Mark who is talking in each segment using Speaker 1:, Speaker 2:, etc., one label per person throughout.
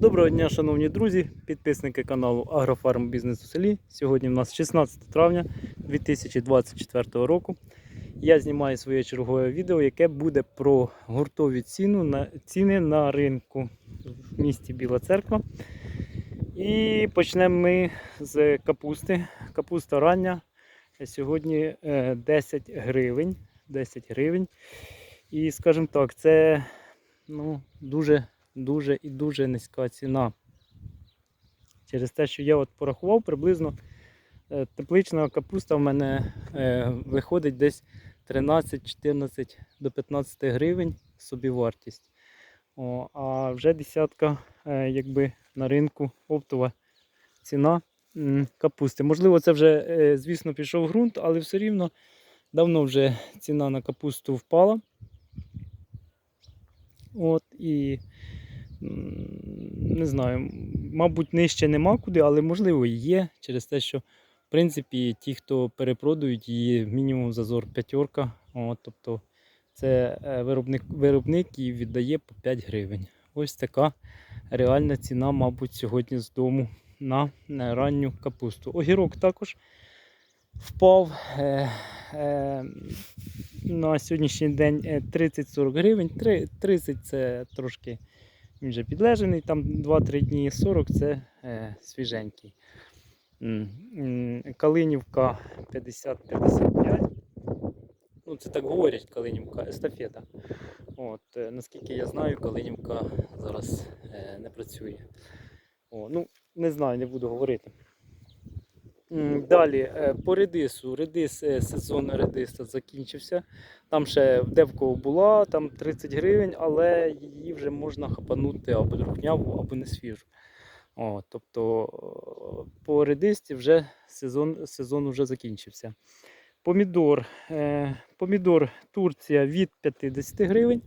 Speaker 1: Доброго дня, шановні друзі, підписники каналу Агрофарм Бізнес у селі. Сьогодні у нас 16 травня 2024 року. Я знімаю своє чергове відео, яке буде про гуртові ціну на, ціни на ринку в місті Біла Церква. І почнемо ми з капусти. Капуста рання. Сьогодні е, 10 гривень. 10 гривень. І скажімо так, це ну, дуже дуже і дуже низька ціна. Через те, що я от порахував, приблизно е, теплична капуста в мене е, виходить десь 13-14 до 15 гривень собівартість. О, а вже десятка е, якби на ринку оптова ціна капусти. Можливо, це вже, звісно, пішов ґрунт, але все рівно давно вже ціна на капусту впала. От, і не знаю, мабуть, нижче нема куди, але можливо і є через те, що в принципі ті, хто перепродають її, мінімум зазор п'ятерка. Тобто це е, виробник, виробник і віддає по 5 гривень. Ось така реальна ціна, мабуть, сьогодні з дому на, ранню капусту. Огірок також впав. Е, е, на сьогоднішній день е, 30-40 гривень. 30 це трошки він вже підлежений, там 2-3 дні 40 це е, свіженький. Калинівка 50-55. Ну, це так говорять Калинівка, естафета. От, е, наскільки я знаю, Калинівка зараз е, не працює. О, ну, не знаю, не буду говорити. Далі е, по редису. Редис, е, сезон редиса закінчився. Там ще де в кого була, там 30 гривень, але її вже можна хапанути або трухняву, або не свіжу. О, тобто е, по редисті вже сезон, сезон вже закінчився. Помідор. Помідор Турція від 50 гривень.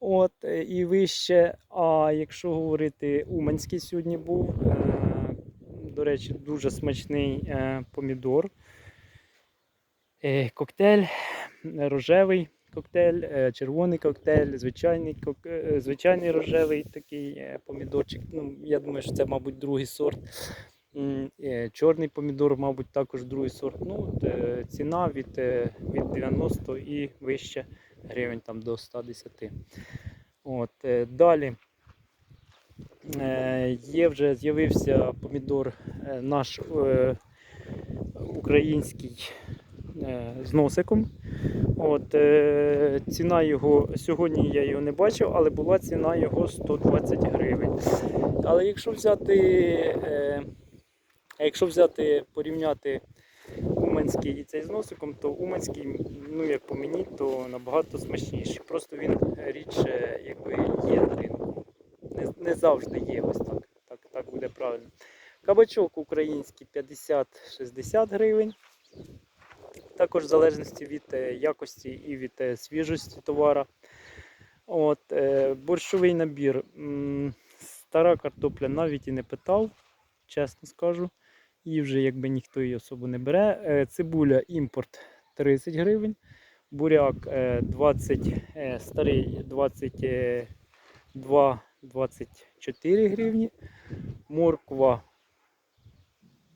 Speaker 1: От, і вище. А якщо говорити, Уманський сьогодні був. До речі, дуже смачний е, помідор. Е, коктейль рожевий коктейль, е, червоний коктейль, звичайний, звичайний рожевий такий помідорчик. Ну, я думаю, що це, мабуть, другий сорт. Чорний помідор, мабуть, також другий сорт. Ну, ціна від, від 90 і вище гривень там, до 110. От, далі є вже з'явився помідор е, наш е, український е, з носиком. От, е, ціна його сьогодні я його не бачив, але була ціна його 120 гривень. Але якщо взяти, е, якщо взяти порівняти Уманський і цей з носиком, то Уманський, ну як по мені, то набагато смачніший. Просто він рідше якби є не завжди є. Ось так так, так буде правильно. Кабачок український 50-60 гривень. Також в залежності від е, якості і від е, свіжості товара. От, е, Борщовий набір. Стара картопля навіть і не питав, чесно скажу. Її вже якби ніхто її особо не бере. Цибуля імпорт 30 гривень. Буряк 20, старий 22 24 гривні. Морква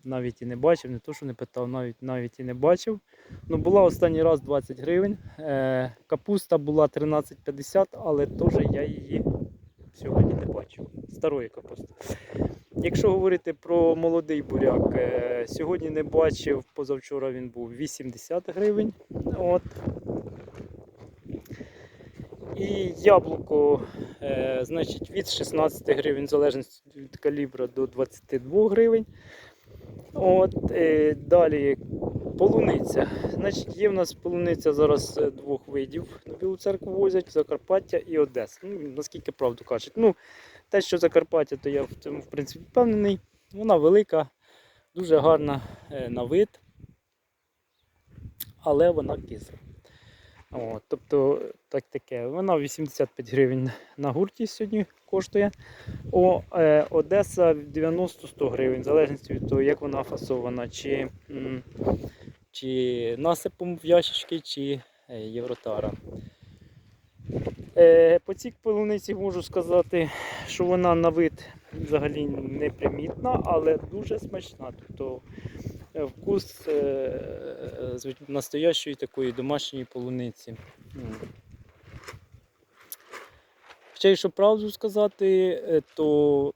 Speaker 1: навіть і не бачив, не то, що не питав, навіть навіть і не бачив. Ну, Була останній раз 20 гривень. Е, Капуста була 13,50, але теж я її сьогодні не бачив. Старої капусти. Якщо говорити про молодий буряк, е, сьогодні не бачив, позавчора він був 80 гривень. От. І яблуко значить, від 16 гривень, в залежності від калібра, до 22 гривень. От, е, далі полуниця. Значить, є в нас полуниця зараз е, двох видів. На Білу церкву возять Закарпаття і Одеса. Ну, наскільки правду кажуть. Ну, те, що Закарпаття, то я в цьому в принципі впевнений. Вона велика, дуже гарна е, на вид, але вона кисла. От, тобто так таке. Вона 85 гривень на гурті сьогодні коштує. О, е, Одеса 90-100 гривень, в залежності від того, як вона фасована, чи, м, чи насипом в ящички, чи е, євротара. Е, по цій полуниці можу сказати, що вона на вид взагалі непримітна, але дуже смачна. Тобто вкус е, настоящої такої домашньої полуниці. Хоча, якщо правду сказати, е, то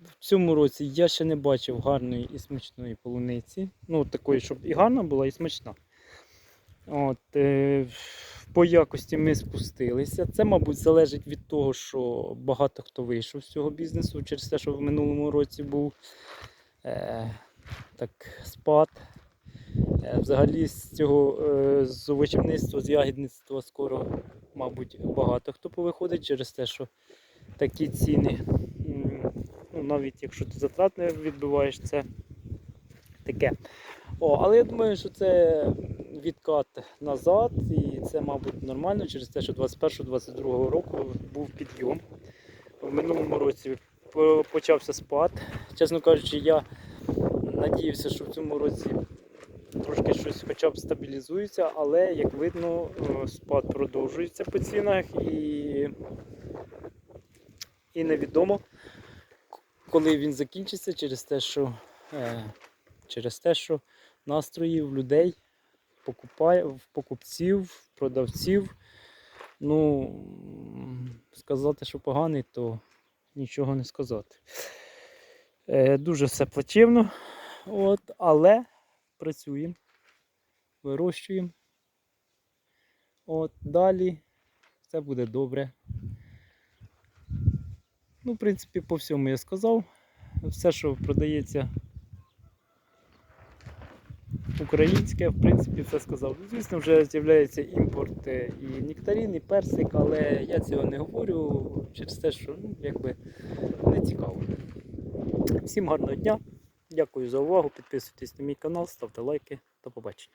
Speaker 1: в цьому році я ще не бачив гарної і смачної полуниці. Ну, такої, щоб і гарна була, і смачна. От, е, по якості ми спустилися. Це, мабуть, залежить від того, що багато хто вийшов з цього бізнесу через те, що в минулому році був е, так, спад. Е, взагалі з цього е, з овочівництва, з ягідництва скоро, мабуть, багато хто повиходить через те, що такі ціни. Ну, навіть якщо ти затрат не відбиваєш, це таке. О, але я думаю, що це відкат назад, і це, мабуть, нормально через те, що 21-22 року був підйом. В минулому році почався спад. Чесно кажучи, я надіявся, що в цьому році трошки щось хоча б стабілізується, але як видно, е, спад продовжується по цінах і, і невідомо, коли він закінчиться через те, що, е, через те, що настрої в людей, в покупців, продавців. Ну, сказати, що поганий, то нічого не сказати. Е, дуже все плачевно, от, але працюємо, вирощуємо. От, далі все буде добре. Ну, в принципі, по всьому я сказав. Все, що продається українське, в принципі, все сказав. Ну, Звісно, вже з'являється імпорт е, і нектарин, і персик, але я цього не говорю через те, що ну, якби не цікаво. Всім гарного дня. Дякую за увагу. Підписуйтесь на мій канал, ставте лайки. До побачення.